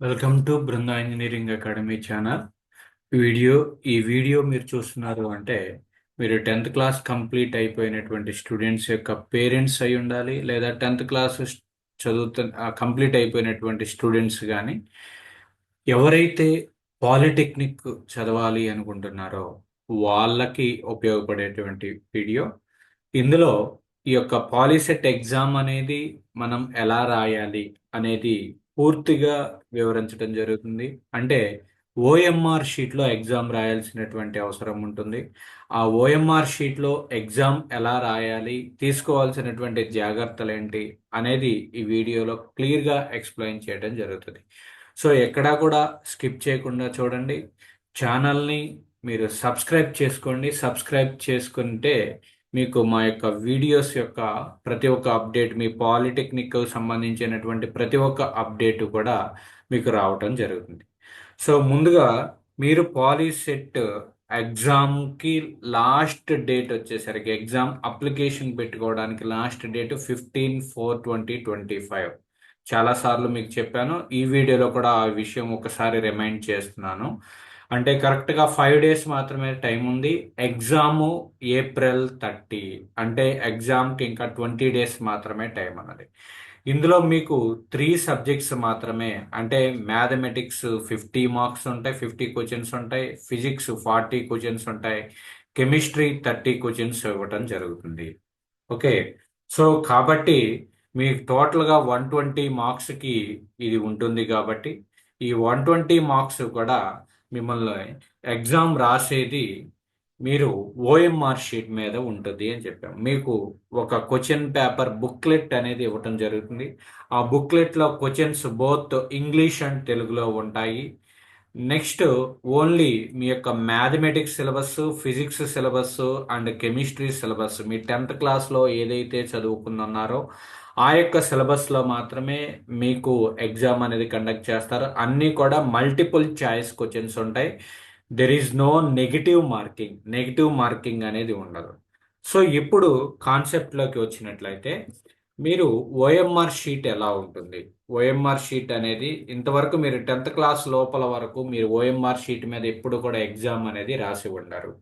Welcome to Brinda engineering academy channel video ఈ video మీరు చూస్తున్నారు అంటే మీరు టెన్త్ క్లాస్ కంప్లీట్ అయిపోయినటువంటి స్టూడెంట్స్ యొక్క పేరెంట్స్ అయి ఉండాలి లేదా టెన్త్ క్లాస్ చదువుతున్న కంప్లీట్ అయిపోయినటువంటి స్టూడెంట్స్ కానీ ఎవరైతే పాలిటెక్నిక్ చదవాలి అనుకుంటున్నారో వాళ్ళకి ఉపయోగపడేటువంటి వీడియో ఇందులో ఈ యొక్క పాలిసెట్ ఎగ్జామ్ అనేది మనం ఎలా రాయాలి అనేది పూర్తిగా వివరించడం జరుగుతుంది. అంటే ఓఎంఆర్ షీట్లో ఎగ్జామ్ రాయాల్సినటువంటి అవసరం ఉంటుంది. ఆ ఓఎంఆర్ షీట్లో ఎగ్జామ్ ఎలా రాయాలి తీసుకోవాల్సినటువంటి జాగ్రత్తలు ఏంటి అనేది ఈ వీడియోలో క్లియర్గా ఎక్స్ప్లెయిన్ చేయడం జరుగుతుంది. సో ఎక్కడా కూడా స్కిప్ చేయకుండా చూడండి. ఛానల్ని మీరు సబ్స్క్రైబ్ చేసుకోండి. సబ్స్క్రైబ్ చేసుకుంటే మీకు మా యొక్క వీడియోస్ యొక్క ప్రతి ఒక్క అప్డేట్ మీ పాలిటెక్నిక్ సంబంధించినటువంటి ప్రతి ఒక్క అప్డేట్ కూడా మీకు రావటం జరుగుతుంది. సో ముందుగా మీరు పాలిసెట్ ఎగ్జామ్కి లాస్ట్ డేట్ వచ్చేసరికి ఎగ్జామ్ అప్లికేషన్ పెట్టుకోవడానికి last date fifteen four twenty twenty five చాలాసార్లు మీకు చెప్పాను ఈ వీడియోలో కూడా ఆ విషయం ఒకసారి రిమైండ్ చేస్తున్నాను. అంటే కరెక్ట్గా ఫైవ్ డేస్ మాత్రమే టైం ఉంది. ఎగ్జాము ఏప్రిల్ థర్టీ అంటే ఎగ్జామ్కి ఇంకా ట్వంటీ డేస్ మాత్రమే టైం అన్నది. ఇందులో మీకు త్రీ సబ్జెక్ట్స్ మాత్రమే అంటే మ్యాథమెటిక్స్ ఫిఫ్టీ మార్క్స్ ఉంటాయి ఫిఫ్టీ క్వశ్చన్స్ ఉంటాయి ఫిజిక్స్ ఫార్టీ క్వశ్చన్స్ ఉంటాయి కెమిస్ట్రీ థర్టీ క్వశ్చన్స్ ఇవ్వటం జరుగుతుంది. ఓకే సో కాబట్టి మీకు టోటల్గా వన్ ట్వంటీ మార్క్స్కి ఇది ఉంటుంది కాబట్టి ఈ వన్ ట్వంటీ మార్క్స్ కూడా మిమ్మల్ని ఎగ్జామ్ రాసేది మీరు ఓఎంఆర్ షీట్ మీద ఉంటుంది అని చెప్పాం. మీకు ఒక క్వశ్చన్ పేపర్ బుక్లెట్ అనేది ఇవ్వటం జరుగుతుంది. ఆ బుక్లెట్లో క్వశ్చన్స్ బోత్ ఇంగ్లీష్ అండ్ తెలుగులో ఉంటాయి. నెక్స్ట్ ఓన్లీ మీ యొక్క mathematics syllabus physics syllabus and chemistry syllabus me tenth క్లాస్లో ఏదైతే చదువుకున్నారో ఆ యొక్క సిలబస్లో మాత్రమే మీకు ఎగ్జామ్ అనేది కండక్ట్ చేస్తారు. అన్నీ కూడా మల్టిపుల్ చాయిస్ క్వశ్చన్స్ ఉంటాయి. There is no negative marking negative marking అనేది ఉండదు. సో ఇప్పుడు కాన్సెప్ట్లోకి వచ్చినట్లయితే మీరు ఓఎంఆర్ షీట్ ఎలా ఉంటుంది? ఓఎంఆర్ షీట్ అనేది ఇంతవరకు మీరు టెన్త్ క్లాస్ లోపల వరకు మీరు ఓఎంఆర్ షీట్ మీద ఎప్పుడు కూడా ఎగ్జామ్ అనేది రాసి ఉండరు.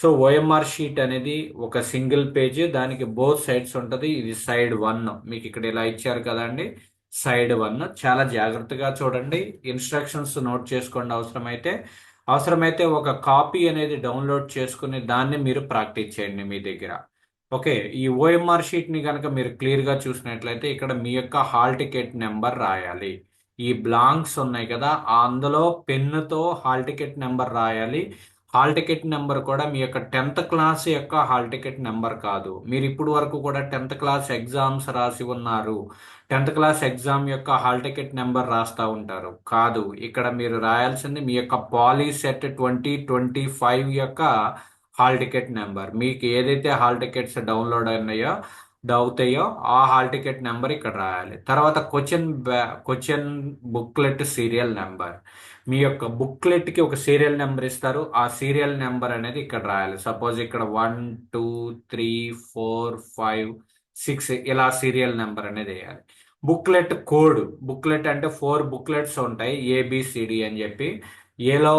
సో ఓఎంఆర్ షీట్ అనేది ఒక సింగిల్ పేజ్ దానికి బోత్ సైడ్స్ ఉంటుంది. ఇది సైడ్ వన్ మీకు ఇక్కడ ఇలా ఇచ్చారు కదండి. సైడ్ వన్ చాలా జాగ్రత్తగా చూడండి. ఇన్స్ట్రక్షన్స్ నోట్ చేసుకోండి అవసరమైతే. అవసరమైతే ఒక కాపీ అనేది డౌన్లోడ్ చేసుకుని దాన్ని మీరు ప్రాక్టీస్ చేయండి మీ దగ్గర. ఓకే ఈ ఓఎంఆర్ షీట్ని కనుక మీరు క్లియర్గా చూసినట్లయితే ఇక్కడ మీ యొక్క హాల్ టికెట్ నెంబర్ రాయాలి. ఈ బ్లాంక్స్ ఉన్నాయి కదా. అందులో పెన్నుతో హాల్ టికెట్ నెంబర్ రాయాలి. హాల్ టికెట్ నెంబర్ కూడా మీ యొక్క టెన్త్ క్లాస్ యొక్క హాల్ టికెట్ నెంబర్ కాదు. మీరు ఇప్పుడు వరకు కూడా టెన్త్ క్లాస్ ఎగ్జామ్స్ రాసి ఉన్నారు. టెన్త్ క్లాస్ ఎగ్జామ్ యొక్క హాల్ టికెట్ నెంబర్ రాస్తూ ఉంటారు. కాదు ఇక్కడ మీరు రాయాల్సింది మీ యొక్క పాలీసెట్ ట్వంటీ ట్వంటీ ఫైవ్ యొక్క హాల్ టికెట్ నెంబర్. మీకు ఏదైతే హాల్ టికెట్స్ డౌన్లోడ్ అయినాయో అవుతాయో ఆ హాల్ టికెట్ నెంబర్ ఇక్కడ రాయాలి. తర్వాత question question booklet serial number. మీ యొక్క బుక్లెట్కి ఒక సీరియల్ నెంబర్ ఇస్తారు. ఆ సీరియల్ నెంబర్ అనేది ఇక్కడ రాయాలి. సపోజ్ ఇక్కడ one two three four five six ఇలా సీరియల్ నెంబర్ అనేది వేయాలి. బుక్లెట్ కోడ్ బుక్లెట్ అంటే ఫోర్ బుక్లెట్స్ ఉంటాయి. ఏబిసిడి అని చెప్పి. ఏలో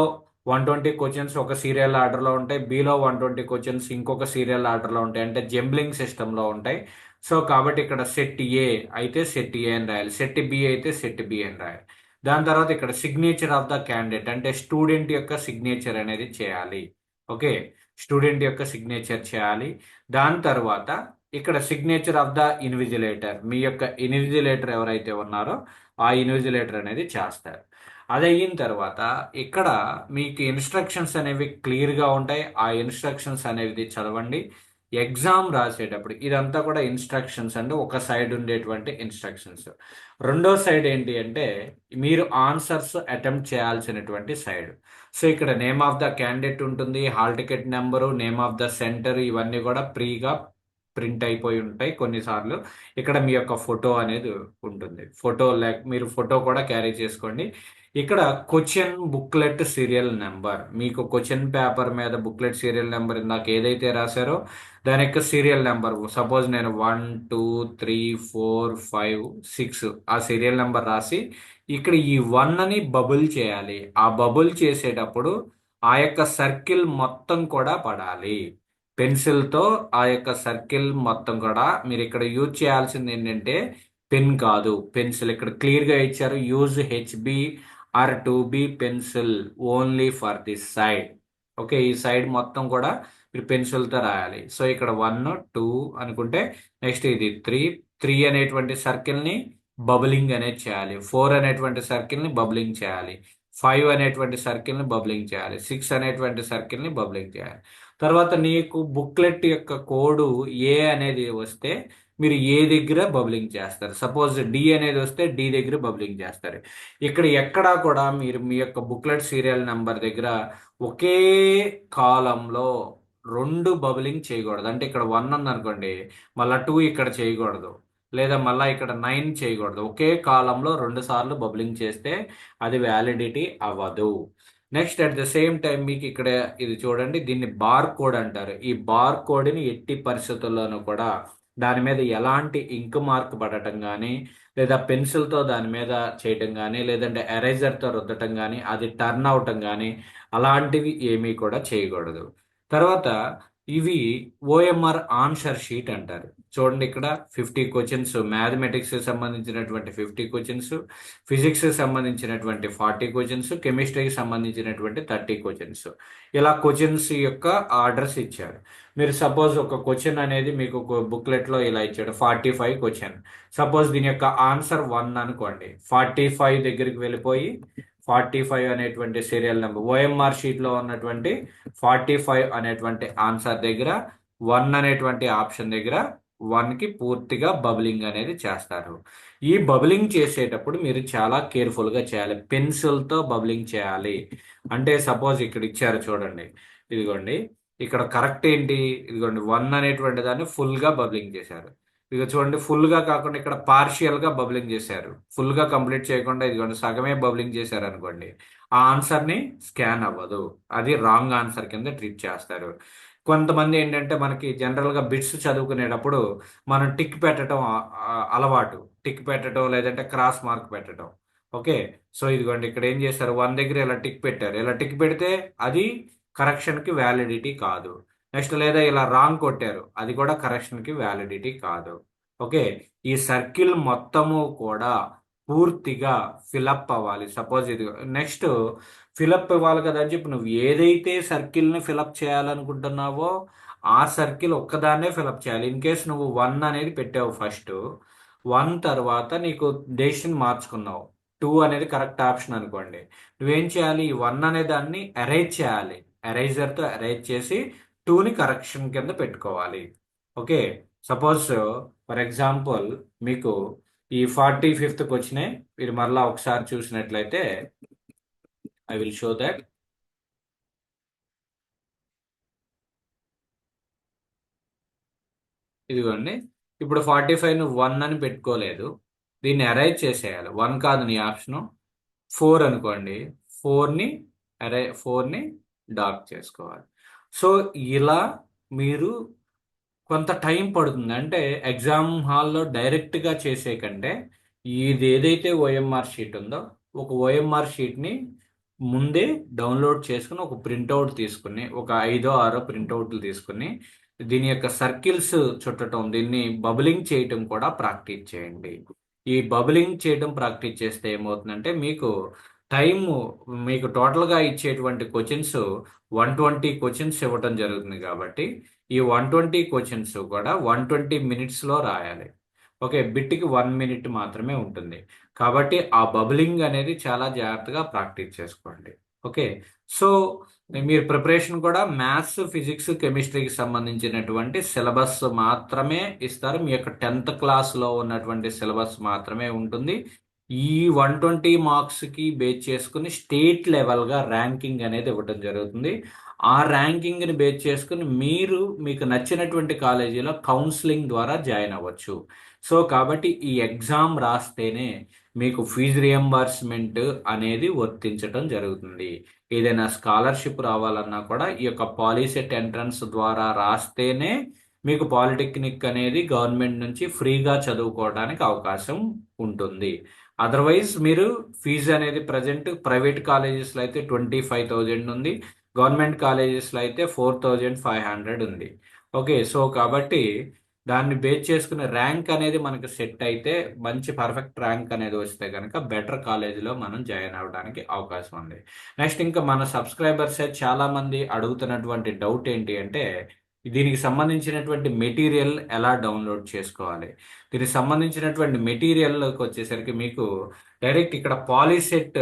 వన్ ట్వంటీ క్వశ్చన్స్ ఒక సీరియల్ ఆర్డర్లో ఉంటాయి. బీలో వన్ ట్వంటీ క్వశ్చన్స్ ఇంకొక సీరియల్ ఆర్డర్లో ఉంటాయి. అంటే జంబ్లింగ్ సిస్టంలో ఉంటాయి. సో కాబట్టి ఇక్కడ సెట్ ఏ అయితే సెట్ ఏ అని రాయాలి. సెట్ బి అయితే సెట్ బి అని రాయాలి. దాని తర్వాత ఇక్కడ సిగ్నేచర్ ఆఫ్ ద క్యాండిడేట్ అంటే స్టూడెంట్ యొక్క సిగ్నేచర్ అనేది చేయాలి. ఓకే? స్టూడెంట్ యొక్క సిగ్నేచర్ చేయాలి. దాని తర్వాత ఇక్కడ సిగ్నేచర్ ఆఫ్ ద ఇన్విజిలేటర్ మీ యొక్క ఇన్విజిలేటర్ ఎవరైతే ఉన్నారో ఆ ఇన్విజిలేటర్ అనేది చేస్తారు. అది అయిన తర్వాత ఇక్కడ మీకు ఇన్స్ట్రక్షన్స్ అనేవి క్లియర్గా ఉంటాయి. ఆ ఇన్స్ట్రక్షన్స్ అనేది చదవండి. ఎగ్జామ్ రాసేటప్పుడు ఇదంతా కూడా ఇన్స్ట్రక్షన్స్ అంటే ఒక సైడ్ ఉండేటువంటి ఇన్స్ట్రక్షన్స్. రెండో సైడ్ ఏంటి అంటే మీరు ఆన్సర్స్ అటెంప్ట్ చేయాల్సినటువంటి సైడ్. సో ఇక్కడ నేమ్ ఆఫ్ ద క్యాండిడేట్ ఉంటుంది hall ticket number name of the centre ఇవన్నీ కూడా ఫ్రీగా ప్రింట్ అయిపోయి ఉంటాయి కొన్నిసార్లు. ఇక్కడ మీ యొక్క ఫోటో అనేది ఉంటుంది. ఫోటో లేక మీరు ఫోటో కూడా క్యారీ చేసుకోండి. ఇక్కడ క్వశ్చన్ బుక్లెట్ సీరియల్ నెంబర్. మీకు క్వశ్చన్ పేపర్ మీద బుక్లెట్ సీరియల్ నెంబర్ ఇందాక ఏదైతే రాశారో దాని యొక్క సీరియల్ నెంబర్ సపోజ్ నేను one two three four five six ఆ సీరియల్ నెంబర్ రాసి ఇక్కడ ఈ వన్ అని బబుల్ చేయాలి. ఆ బబుల్ చేసేటప్పుడు ఆ యొక్క సర్కిల్ మొత్తం కూడా పడాలి. పెన్సిల్తో ఆ యొక్క సర్కిల్ మొత్తం కూడా మీరు ఇక్కడ యూజ్ చేయాల్సింది ఏంటంటే పెన్ కాదు. పెన్సిల్ ఇక్కడ క్లియర్గా ఇచ్చారు. Use HB or two B pencil only for this side. Okay ఈ సైడ్ మొత్తం కూడా మీరు పెన్సిల్తో రాయాలి. సో ఇక్కడ వన్ టూ అనుకుంటే నెక్స్ట్ ఇది త్రీ. త్రీ అనేటువంటి సర్కిల్ని బబులింగ్ అనేది చేయాలి. ఫోర్ అనేటువంటి సర్కిల్ని బబులింగ్ చేయాలి. ఫైవ్ అనేటువంటి సర్కిల్ని బబులింగ్ చేయాలి. సిక్స్ అనేటువంటి సర్కిల్ని బబులింగ్ చేయాలి. తర్వాత నీకు బుక్లెట్ యొక్క కోడు ఏ అనేది వస్తే మీరు ఏ దగ్గర బబ్లింగ్ చేస్తారు? సపోజ్ డి అనేది వస్తే డి దగ్గర బబ్లింగ్ చేస్తారు. ఇక్కడ ఎక్కడా కూడా మీరు మీ యొక్క బుక్లెట్ సీరియల్ నెంబర్ దగ్గర ఒకే కాలంలో రెండు బబులింగ్ చేయకూడదు. అంటే ఇక్కడ వన్ ఉంది అనుకోండి మళ్ళీ టూ ఇక్కడ చేయకూడదు లేదా మళ్ళీ ఇక్కడ నైన్ చేయకూడదు. ఒకే కాలంలో రెండు సార్లు బబ్లింగ్ చేస్తే అది వ్యాలిడిటీ అవ్వదు. Next at the same time మీకు ఇక్కడ ఇది చూడండి దీన్ని బార్ కోడ్ అంటారు. ఈ బార్ కోడ్ని ఎట్టి పరిస్థితుల్లోనూ కూడా దాని మీద ఎలాంటి ఇంక్ మార్క్ పడటం కానీ లేదా పెన్సిల్తో దాని మీద చేయటం కానీ లేదంటే ఎరేజర్తో రుద్దటం కానీ అది టర్న్ అవటం కానీ అలాంటివి ఏమీ కూడా చేయకూడదు. తర్వాత ఇవి ఓఎంఆర్ ఆన్సర్ షీట్ అంటారు. చూడండి ఇక్కడ ఫిఫ్టీ క్వశ్చన్స్ మ్యాథమెటిక్స్ సంబంధించినటువంటి ఫిఫ్టీ క్వశ్చన్స్ ఫిజిక్స్ సంబంధించినటువంటి ఫార్టీ క్వశ్చన్స్ కెమిస్ట్రీకి సంబంధించినటువంటి థర్టీ క్వశ్చన్స్. ఇలా క్వశ్చన్స్ యొక్క ఆర్డర్స్ ఇచ్చారు. మీరు సపోజ్ ఒక క్వశ్చన్ అనేది మీకు బుక్లెట్లో ఇలా ఇచ్చాడు ఫార్టీ ఫైవ్ క్వశ్చన్. సపోజ్ దీని యొక్క ఆన్సర్ వన్ అనుకోండి. ఫార్టీ ఫైవ్ దగ్గరికి వెళ్ళిపోయి ఫార్టీ ఫైవ్ అనేటువంటి సీరియల్ నెంబర్ ఓఎంఆర్ షీట్లో ఉన్నటువంటి ఫార్టీ ఫైవ్ అనేటువంటి ఆన్సర్ దగ్గర వన్ అనేటువంటి ఆప్షన్ దగ్గర వన్కి పూర్తిగా బబ్లింగ్ అనేది చేస్తారు. ఈ బబ్లింగ్ చేసేటప్పుడు మీరు చాలా కేర్ఫుల్గా చేయాలి పెన్సిల్తో బబ్లింగ్ చేయాలి. అంటే సపోజ్ ఇక్కడ ఇచ్చారు చూడండి ఇదిగోండి ఇక్కడ కరెక్ట్ ఏంటి? ఇదిగోండి వన్ అనేటువంటి దాన్ని ఫుల్గా బబ్లింగ్ చేశారు. ఇక చూడండి ఫుల్గా కాకుండా ఇక్కడ పార్షియల్గా బబ్లింగ్ చేశారు. ఫుల్గా కంప్లీట్ చేయకుండా ఇదిగోండి సగమే బబ్లింగ్ చేశారు అనుకోండి ఆ ఆన్సర్ని స్కాన్ అవ్వదు. అది రాంగ్ ఆన్సర్ కింద ట్రీట్ చేస్తారు. కొంతమంది ఏంటంటే మనకి జనరల్గా బిట్స్ చదువుకునేటప్పుడు మనం టిక్ పెట్టడం అలవాటు. టిక్ పెట్టడం లేదంటే క్రాస్ మార్క్ పెట్టడం. ఓకే? సో ఇదిగోండి ఇక్కడ ఏం చేశారు? వన్ దగ్గర ఇలా టిక్ పెట్టారు. ఇలా టిక్ పెడితే అది కరెక్షన్కి వ్యాలిడిటీ కాదు. నెక్స్ట్ లేదా ఇలా రాంగ్ కొట్టారు. అది కూడా కరెక్షన్కి వ్యాలిడిటీ కాదు. ఓకే? ఈ సర్కిల్ మొత్తము కూడా పూర్తిగా ఫిలప్ అవ్వాలి. సపోజ్ ఇది నెక్స్ట్ ఫిలప్ ఇవ్వాలి కదా అని చెప్పి నువ్వు ఏదైతే సర్కిల్ని ఫిలప్ చేయాలనుకుంటున్నావో ఆ సర్కిల్ ఒక్కదాన్నే ఫిలప్ చేయాలి. ఇన్ కేస్ నువ్వు వన్ అనేది పెట్టావు ఫస్ట్ వన్ తర్వాత నీకు డెసిషన్ మార్చుకున్నావు. టూ అనేది కరెక్ట్ ఆప్షన్ అనుకోండి. నువ్వేం చేయాలి? ఈ వన్ అనే దాన్ని అరేంజ్ చేయాలి. ఎరైజర్తో అరేంజ్ చేసి టూని కరెక్షన్ కింద పెట్టుకోవాలి. ఓకే? సపోజ్ ఫర్ ఎగ్జాంపుల్ మీకు ఈ ఫార్టీ ఫిఫ్త్కి వచ్చినాయి మీరు మరలా ఒకసారి చూసినట్లయితే ఐ విల్ షో దట్. ఇదిగోండి. ఇప్పుడు ఫార్టీ ఫైవ్ నువ్వు వన్ అని పెట్టుకోలేదు. దీన్ని అరైజ్ చేసేయాలి. వన్ కాదు నీ ఆప్షను. ఫోర్ అనుకోండి. ఫోర్ని అరై ఫోర్ని డాక్ చేసుకోవాలి. సో ఇలా మీరు కొంత టైం పడుతుంది. అంటే ఎగ్జామ్ హాల్లో డైరెక్ట్గా చేసే కంటే ఇది ఏదైతే ఓఎంఆర్ షీట్ ఉందో ఒక ఓఎంఆర్ షీట్ని ముందే డౌన్లోడ్ చేసుకుని ఒక ప్రింట్అవుట్ తీసుకుని ఒక ఐదో ఆరో ప్రింట్అవుట్లు తీసుకుని దీని యొక్క సర్కిల్స్ చుట్టడం దీన్ని బబులింగ్ చేయటం కూడా ప్రాక్టీస్ చేయండి. ఈ బబులింగ్ చేయడం ప్రాక్టీస్ చేస్తే ఏమవుతుందంటే మీకు టైమ్ మీకు టోటల్గా ఇచ్చేటువంటి క్వశ్చన్స్ వన్ ట్వంటీ క్వశ్చన్స్ ఇవ్వటం జరుగుతుంది కాబట్టి ఈ వన్ ట్వంటీ క్వశ్చన్స్ కూడా వన్ ట్వంటీ మినిట్స్లో రాయాలి. ఓకే బిట్కి వన్ మినిట్ మాత్రమే ఉంటుంది. కాబట్టి ఆ బబులింగ్ అనేది చాలా జాగ్రత్తగా ప్రాక్టీస్ చేసుకోండి. ఓకే సో మీరు ప్రిపరేషన్ కూడా మ్యాథ్స్ ఫిజిక్స్ కెమిస్ట్రీకి సంబంధించినటువంటి సిలబస్ మాత్రమే ఇస్తారు. మీ యొక్క టెన్త్ క్లాస్లో ఉన్నటువంటి సిలబస్ మాత్రమే ఉంటుంది. ఈ వన్ ట్వంటీ మార్క్స్కి బేస్ చేసుకుని స్టేట్ లెవెల్గా ర్యాంకింగ్ అనేది ఇవ్వడం జరుగుతుంది. ఆ ర్యాంకింగ్ని బేస్ చేసుకుని మీరు మీకు నచ్చినటువంటి కాలేజీలో కౌన్సిలింగ్ ద్వారా జాయిన్ అవ్వచ్చు. సో కాబట్టి ఈ ఎగ్జామ్ రాస్తేనే మీకు ఫీజు రియంబర్స్మెంట్ అనేది వర్తించడం జరుగుతుంది. ఏదైనా స్కాలర్షిప్ రావాలన్నా కూడా ఈ యొక్క పాలిసెట్ ఎంట్రన్స్ ద్వారా రాస్తేనే మీకు పాలిటెక్నిక్ అనేది గవర్నమెంట్ నుంచి ఫ్రీగా చదువుకోవడానికి అవకాశం ఉంటుంది. అదర్వైజ్ మీరు ఫీజు అనేది ప్రజెంట్ ప్రైవేట్ కాలేజెస్లో అయితే ట్వంటీ ఫైవ్ థౌజండ్ ఉంది. గవర్నమెంట్ కాలేజెస్లో అయితే ఫోర్ థౌజండ్ ఫైవ్ హండ్రెడ్ ఉంది. ఓకే సో కాబట్టి దాన్ని బేస్ చేసుకునే ర్యాంక్ అనేది మనకు సెట్ అయితే మంచి పర్ఫెక్ట్ ర్యాంక్ అనేది వస్తే కనుక బెటర్ కాలేజీలో మనం జాయిన్ అవ్వడానికి అవకాశం ఉంది. నెక్స్ట్ ఇంకా మన సబ్స్క్రైబర్సే చాలామంది అడుగుతున్నటువంటి డౌట్ ఏంటి అంటే దీనికి సంబంధించినటువంటి మెటీరియల్ ఎలా డౌన్లోడ్ చేసుకోవాలి? దీనికి సంబంధించినటువంటి మెటీరియల్కి వచ్చేసరికి మీకు డైరెక్ట్ ఇక్కడ పాలిసెట్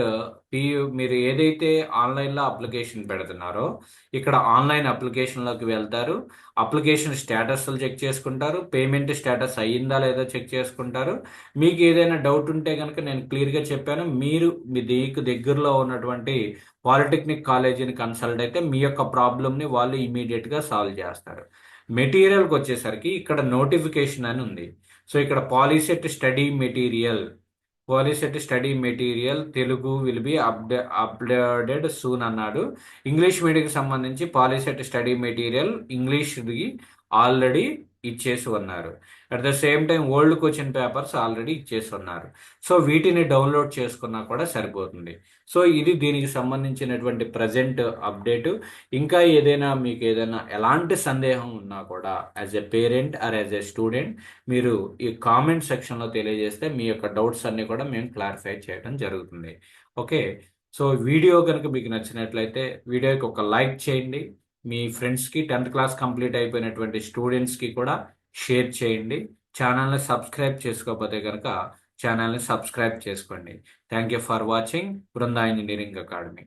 మీరు ఏదైతే ఆన్లైన్లో అప్లికేషన్ పెడుతున్నారో ఇక్కడ ఆన్లైన్ అప్లికేషన్లోకి వెళ్తారు. అప్లికేషన్ స్టేటస్లు చెక్ చేసుకుంటారు. పేమెంట్ స్టేటస్ అయ్యిందా లేదా చెక్ చేసుకుంటారు. మీకు ఏదైనా డౌట్ ఉంటే కనుక నేను క్లియర్గా చెప్పాను. మీరు మీ దీనికి దగ్గరలో ఉన్నటువంటి పాలిటెక్నిక్ కాలేజీని కన్సల్ట్ అయితే మీ యొక్క ప్రాబ్లమ్ని వాళ్ళు ఇమీడియట్గా సాల్వ్ చేస్తారు. మెటీరియల్కి వచ్చేసరికి ఇక్కడ నోటిఫికేషన్ అని ఉంది. సో ఇక్కడ POLYCET study material POLYCET study material Telugu will be అప్డే updated soon అన్నాడు. ఇంగ్లీష్ మీడియంకి సంబంధించి పాలిసెట్ స్టడీ మెటీరియల్ ఇంగ్లీష్ది ఆల్రెడీ ఇచ్చేసి ఉన్నారు at the same time old question papers already ఇచ్చేసి ఉన్నారు సో వీటిని డౌన్లోడ్ చేసుకున్నా కూడా సరిపోతుంది. సో ఇది దీనికి సంబంధించినటువంటి ప్రజెంట్ అప్డేట్ ఇంకా ఏదైనా మీకు ఏదైనా ఎలాంటి సందేహం ఉన్నా కూడా as a parent or as a student మీరు ఈ కామెంట్ సెక్షన్లో తెలియజేస్తే మీ యొక్క డౌట్స్ అన్నీ కూడా మేము క్లారిఫై చేయడం జరుగుతుంది. ఓకే సో వీడియో కనుక మీకు నచ్చినట్లయితే వీడియోకి ఒక లైక్ చేయండి. మీ ఫ్రెండ్స్కి టెన్త్ క్లాస్ కంప్లీట్ అయిపోయినటువంటి స్టూడెంట్స్కి కూడా షేర్ చేయండి. ఛానల్ని సబ్స్క్రైబ్ చేసుకోకపోతే కనుక ఛానల్ని సబ్స్క్రైబ్ చేసుకోండి. Thank you for watching Brinda engineering academy